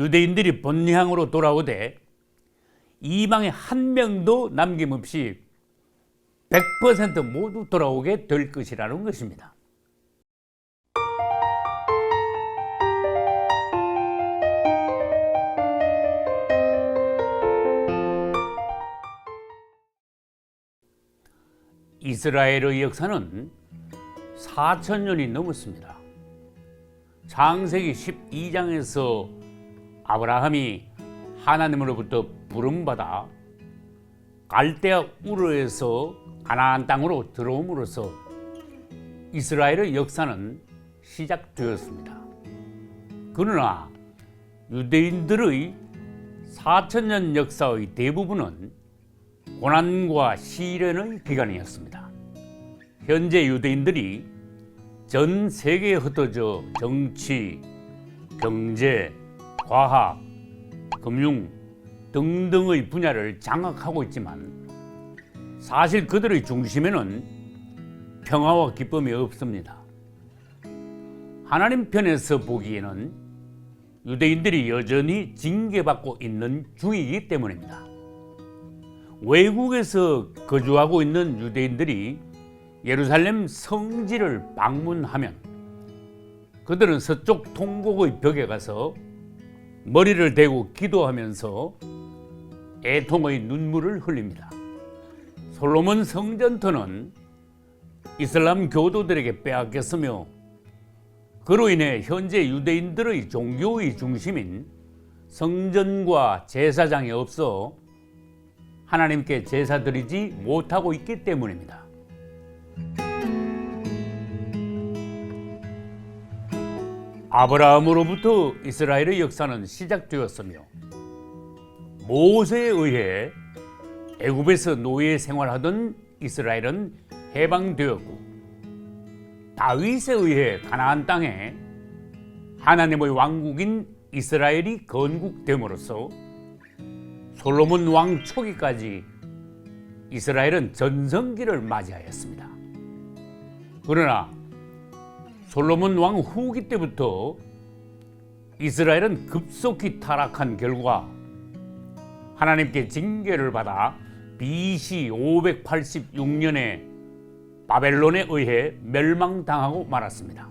유대인들이 본향으로 돌아오되 이방에 한 명도 남김없이 100% 모두 돌아오게 될 것이라는 것입니다. 이스라엘의 역사는 4천년이 넘었습니다. 창세기 12장에서 아브라함이 하나님으로부터 부름받아 갈대아 우르에서 가나안 땅으로 들어옴으로써 이스라엘의 역사는 시작되었습니다. 그러나 유대인들의 4천년 역사의 대부분은 고난과 시련의 기간이었습니다. 현재 유대인들이 전 세계에 흩어져 정치, 경제, 과학, 금융 등등의 분야를 장악하고 있지만 사실 그들의 중심에는 평화와 기쁨이 없습니다. 하나님 편에서 보기에는 유대인들이 여전히 징계받고 있는 중이기 때문입니다. 외국에서 거주하고 있는 유대인들이 예루살렘 성지를 방문하면 그들은 서쪽 통곡의 벽에 가서 머리를 대고 기도하면서 애통의 눈물을 흘립니다. 솔로몬 성전터는 이슬람 교도들에게 빼앗겼으며 그로 인해 현재 유대인들의 종교의 중심인 성전과 제사장이 없어 하나님께 제사 드리지 못하고 있기 때문입니다. 아브라함으로부터 이스라엘의 역사는 시작되었으며 모세에 의해 애굽에서 노예 생활하던 이스라엘은 해방되었고 다윗에 의해 가나안 땅에 하나님의 왕국인 이스라엘이 건국됨으로써 솔로몬 왕 초기까지 이스라엘은 전성기를 맞이하였습니다. 그러나 솔로몬 왕 후기 때부터 이스라엘은 급속히 타락한 결과 하나님께 징계를 받아 BC 586년에 바벨론에 의해 멸망당하고 말았습니다.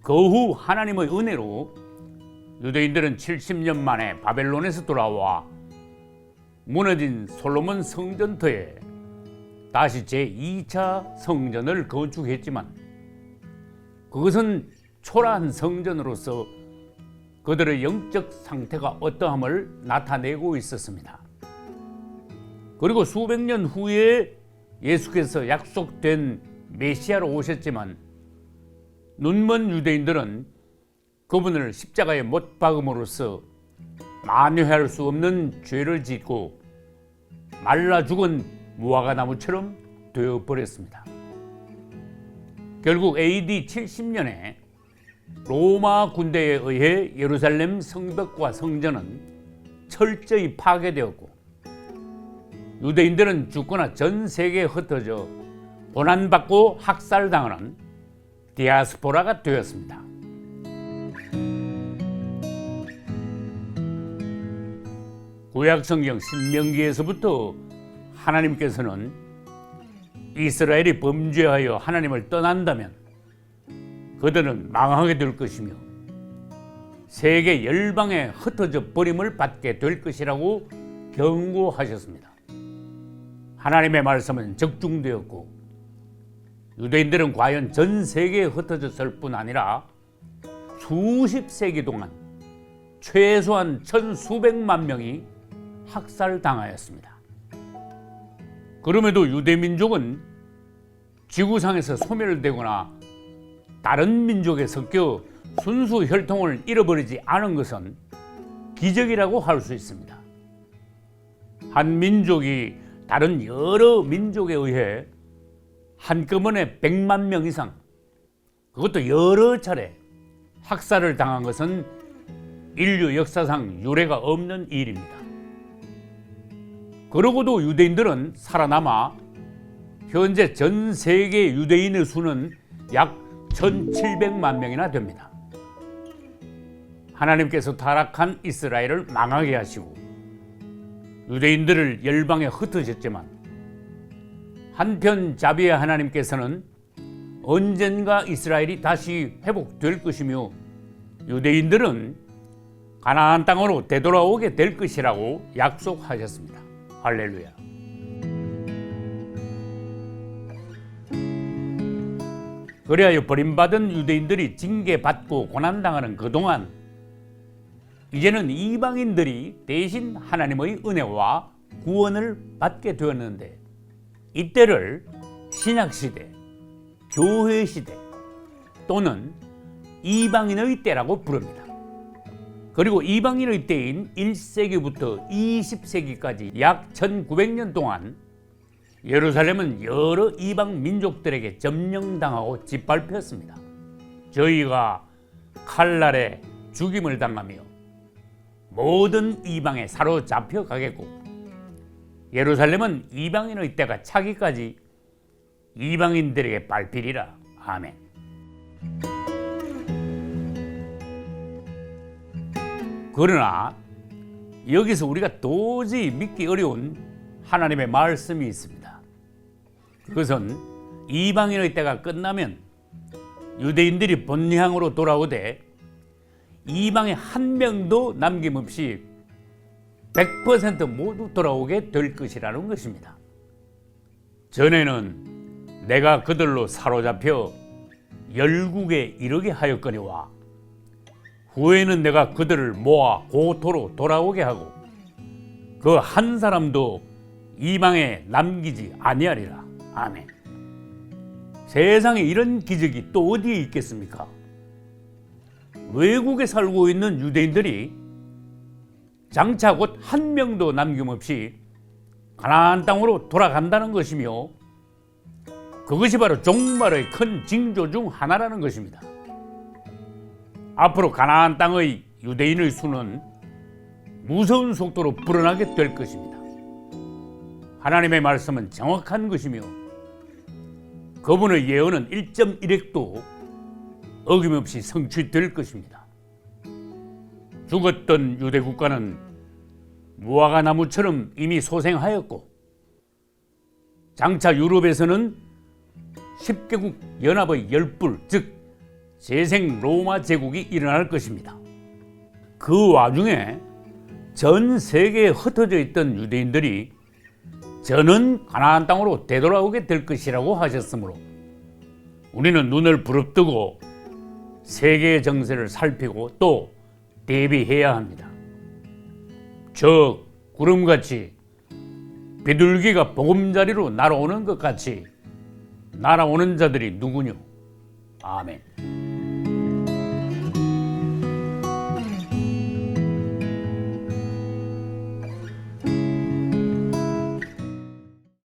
그 후 하나님의 은혜로 유대인들은 70년 만에 바벨론에서 돌아와 무너진 솔로몬 성전터에 다시 제2차 성전을 건축했지만 그것은 초라한 성전으로서 그들의 영적 상태가 어떠함을 나타내고 있었습니다. 그리고 수백 년 후에 예수께서 약속된 메시아로 오셨지만 눈먼 유대인들은 그분을 십자가에 못 박음으로써 만회할 수 없는 죄를 짓고 말라 죽은 무화과 나무처럼 되어 버렸습니다. 결국 AD 70년에 로마 군대에 의해 예루살렘 성벽과 성전은 철저히 파괴되었고 유대인들은 죽거나 전 세계에 흩어져 고난받고 학살당하는 디아스포라가 되었습니다. 구약 성경 신명기에서부터 하나님께서는 이스라엘이 범죄하여 하나님을 떠난다면 그들은 망하게 될 것이며 세계 열방에 흩어져 버림을 받게 될 것이라고 경고하셨습니다. 하나님의 말씀은 적중되었고 유대인들은 과연 전 세계에 흩어졌을 뿐 아니라 수십 세기 동안 최소한 천수백만 명이 학살당하였습니다. 그럼에도 유대 민족은 지구상에서 소멸되거나 다른 민족에 섞여 순수 혈통을 잃어버리지 않은 것은 기적이라고 할 수 있습니다. 한 민족이 다른 여러 민족에 의해 한꺼번에 100만 명 이상 그것도 여러 차례 학살을 당한 것은 인류 역사상 유례가 없는 일입니다. 그러고도 유대인들은 살아남아 현재 전 세계 유대인의 수는 약 1,700만 명이나 됩니다. 하나님께서 타락한 이스라엘을 망하게 하시고 유대인들을 열방에 흩어졌지만 한편 자비의 하나님께서는 언젠가 이스라엘이 다시 회복될 것이며 유대인들은 가나안 땅으로 되돌아오게 될 것이라고 약속하셨습니다. 할렐루야. 그리하여 버림받은 유대인들이 징계받고 고난당하는 그동안 이제는 이방인들이 대신 하나님의 은혜와 구원을 받게 되었는데 이때를 신약시대, 교회시대 또는 이방인의 때라고 부릅니다. 그리고 이방인의 때인 1세기부터 20세기까지 약 1900년 동안 예루살렘은 여러 이방 민족들에게 점령당하고 짓밟혔습니다. 저희가 칼날에 죽임을 당하며 모든 이방에 사로잡혀 가겠고 예루살렘은 이방인의 때가 차기까지 이방인들에게 밟히리라. 아멘. 그러나 여기서 우리가 도저히 믿기 어려운 하나님의 말씀이 있습니다. 그것은 이방인의 때가 끝나면 유대인들이 본향으로 돌아오되 이방에 한 명도 남김없이 100% 모두 돌아오게 될 것이라는 것입니다. 전에는 내가 그들로 사로잡혀 열국에 이르게 하였거니와 후에는 내가 그들을 모아 고토로 돌아오게 하고 그 한 사람도 이방에 남기지 아니하리라. 아멘. 세상에 이런 기적이 또 어디에 있겠습니까? 외국에 살고 있는 유대인들이 장차 곧 한 명도 남김없이 가나안 땅으로 돌아간다는 것이며 그것이 바로 종말의 큰 징조 중 하나라는 것입니다. 앞으로 가나안 땅의 유대인의 수는 무서운 속도로 불어나게 될 것입니다. 하나님의 말씀은 정확한 것이며 그분의 예언은 1.1핵도 어김없이 성취될 것입니다. 죽었던 유대 국가는 무화과 나무처럼 이미 소생하였고 장차 유럽에서는 10개국 연합의 열불 즉 재생 로마 제국이 일어날 것입니다. 그 와중에 전 세계에 흩어져 있던 유대인들이 저는 가나안 땅으로 되돌아오게 될 것이라고 하셨으므로 우리는 눈을 부릅뜨고 세계의 정세를 살피고 또 대비해야 합니다. 저 구름같이 비둘기가 보금자리로 날아오는 것 같이 날아오는 자들이 누구뇨? 아멘.